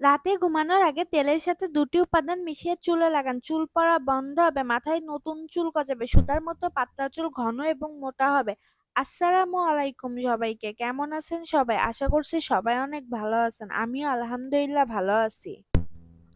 রাতে ঘুমানোর আগে তেলের সাথে দুটি উপাদান মিশিয়ে চুলে লাগান। চুল পড়া বন্ধ হবে, মাথায় নতুন চুল গজাবে, সুতার মতো পাতলা চুল ঘন এবং মোটা হবে। আসসালামু আলাইকুম সবাইকে, কেমন আছেন সবাই? আশা করছি সবাই অনেক ভালো আছেন, আমিও আলহামদুলিল্লাহ ভালো আছি।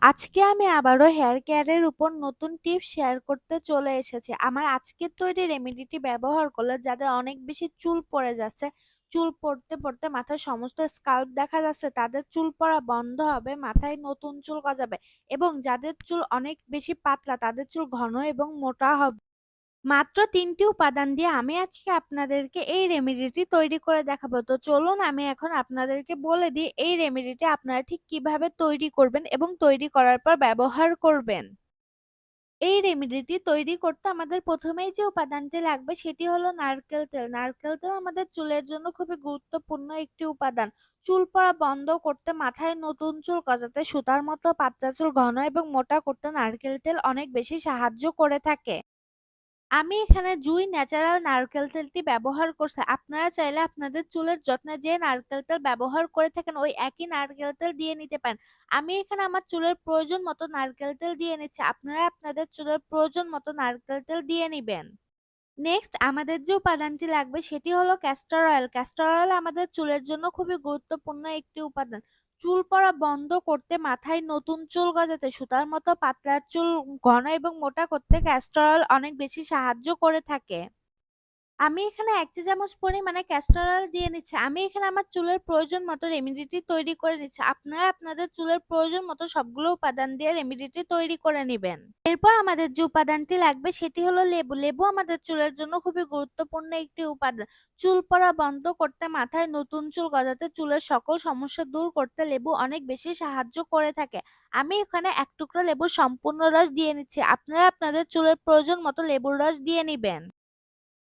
আজকে আমি আবারও হেয়ার কেয়ারের উপর নতুন টিপস শেয়ার করতে চলে এসেছি। আমার আজকের তৈরি রেমেডিটি ব্যবহার করলে যাদের অনেক বেশি চুল পড়ে যাচ্ছে চুল পড়তে পড়তে মাথার সমস্ত স্কাল্প দেখা যাচ্ছে, তাদের চুল পড়া বন্ধ হবে, মাথায় নতুন চুল গজাবে এবং যাদের চুল অনেক বেশি পাতলা, তাদের চুল ঘন এবং মোটা হবে। মাত্র তিনটি উপাদান দিয়ে আমি আজকে আপনাদেরকে এই রেমেডিটি তৈরি করে দেখাবো। তো চলুন আমি এখন আপনাদেরকে বলে দিই, এই রেমেডিটি আপনারা ঠিক কীভাবে তৈরি করবেন এবং তৈরি করার পর ব্যবহার করবেন। এই রেমেডিটি তৈরি করতে আমাদের প্রথমেই যে উপাদানটি লাগবে সেটি হলো নারকেল তেল। নারকেল তেল আমাদের চুলের জন্য খুবই গুরুত্বপূর্ণ একটি উপাদান। চুল পড়া বন্ধ করতে, মাথায় নতুন চুল গজাতে, সুতার মতো পাতলা চুল ঘন এবং মোটা করতে নারকেল তেল অনেক বেশি সাহায্য করে থাকে। আমি এখানে জুই ন্যাচারাল নারকেল তেলটি ব্যবহার করছি। আপনারা চাইলে আপনাদের চুলের যত্নে যে নারকেল তেল ব্যবহার করে থাকেন, ওই একই নারকেল তেল দিয়ে নিতে পারেন। আমি এখানে আমার চুলের প্রয়োজন মতো নারকেল তেল দিয়ে নিচ্ছি। আপনারা আপনাদের চুলের প্রয়োজন মতো নারকেল তেল দিয়ে নিবেন। নেক্সট আমাদের যে উপাদানটি লাগবে সেটি হলো ক্যাস্টর অয়েল। ক্যাস্টর অয়েল আমাদের চুলের জন্য খুবই গুরুত্বপূর্ণ একটি উপাদান। চুল পরা বন্ধ করতে মাথায় নতুন চুল গজাতে, সুতার মতো পাতলা চুল ঘন এবং মোটা করতে ক্যাস্টর অনেক বেশি সাহায্য করে থাকে। আমি এখানে এক চা চামচ পরিমাণে ক্যাস্টর অয়েল দিয়ে নিচ্ছি। আমি এখানে আমার চুলের প্রয়োজন মতো রেমিডিটি তৈরি করে নিচ্ছি। আপনারা আপনাদের চুলের প্রয়োজন মতো সবগুলো উপাদান দিয়ে রেমিডিটি তৈরি করে নেবেন। এরপর আমাদের যে উপাদানটি লাগবে সেটি হলো লেবু। লেবু আমাদের চুলের জন্য খুবই গুরুত্বপূর্ণ একটি উপাদান। চুল পড়া বন্ধ করতে, মাথায় নতুন চুল গজাতে চুলের সকল সমস্যা দূর করতে লেবু অনেক বেশি সাহায্য করে থাকে। আমি এখানে এক টুকরো লেবুর সম্পূর্ণ রস দিয়ে নিচ্ছি। আপনারা আপনাদের চুলের প্রয়োজন মতো লেবুর রস দিয়ে নিবেন।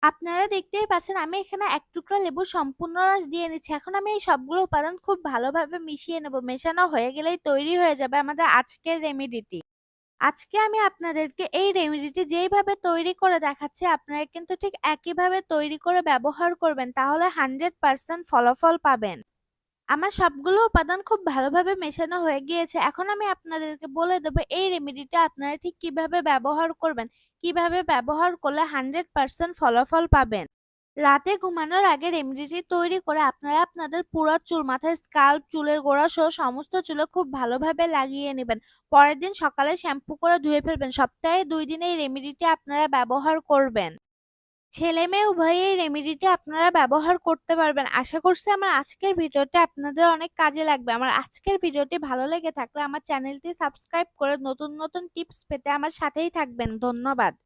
আপনারা দেখতেই পাচ্ছেন আমি এখানে এক টুকরা লেবু সম্পূর্ণ রস দিয়ে নিচ্ছি এখন আমি এই সবগুলো উপাদান খুব ভালোভাবে মিশিয়ে নেব। মেশানো হয়ে গেলেই তৈরি হয়ে যাবে আমাদের আজকের রেমিডিটি। আজকে আমি আপনাদেরকে এই রেমিডিটি যেইভাবে তৈরি করে দেখাচ্ছি, আপনারা কিন্তু ঠিক একইভাবে তৈরি করে ব্যবহার করবেন। তাহলে হান্ড্রেড পার্সেন্ট ফলাফল পাবেন। আমার সবগুলো উপাদান খুব ভালোভাবে মেশানো হয়ে গিয়েছে। এখন আমি আপনাদেরকে বলে দেবো, এই রেমেডিটা আপনারা ঠিক কীভাবে ব্যবহার করবেন? কীভাবে ব্যবহার করলে হান্ড্রেড পার্সেন্ট ফলাফল পাবেন? রাতে ঘুমানোর আগে রেমেডিটি তৈরি করে আপনারা আপনাদের পুরো চুল, মাথায় স্কাল্প চুলের গোড়া সহ সমস্ত চুলে খুব ভালোভাবে লাগিয়ে নেবেন। পরের দিন সকালে শ্যাম্পু করে ধুয়ে ফেলবেন। সপ্তাহে দুই দিন এই রেমেডিটি আপনারা ব্যবহার করবেন। ছেলে মেয়ে উভয়ে এই রেমেডিটি আপনারা ব্যবহার করতে পারবেন। আশা করছি আমার আজকের ভিডিওটি আপনাদের অনেক কাজে লাগবে। আমার আজকের ভিডিওটি ভালো লেগে থাকলে আমার চ্যানেলটি সাবস্ক্রাইব করে নতুন নতুন টিপস পেতে আমার সাথেই থাকবেন। ধন্যবাদ।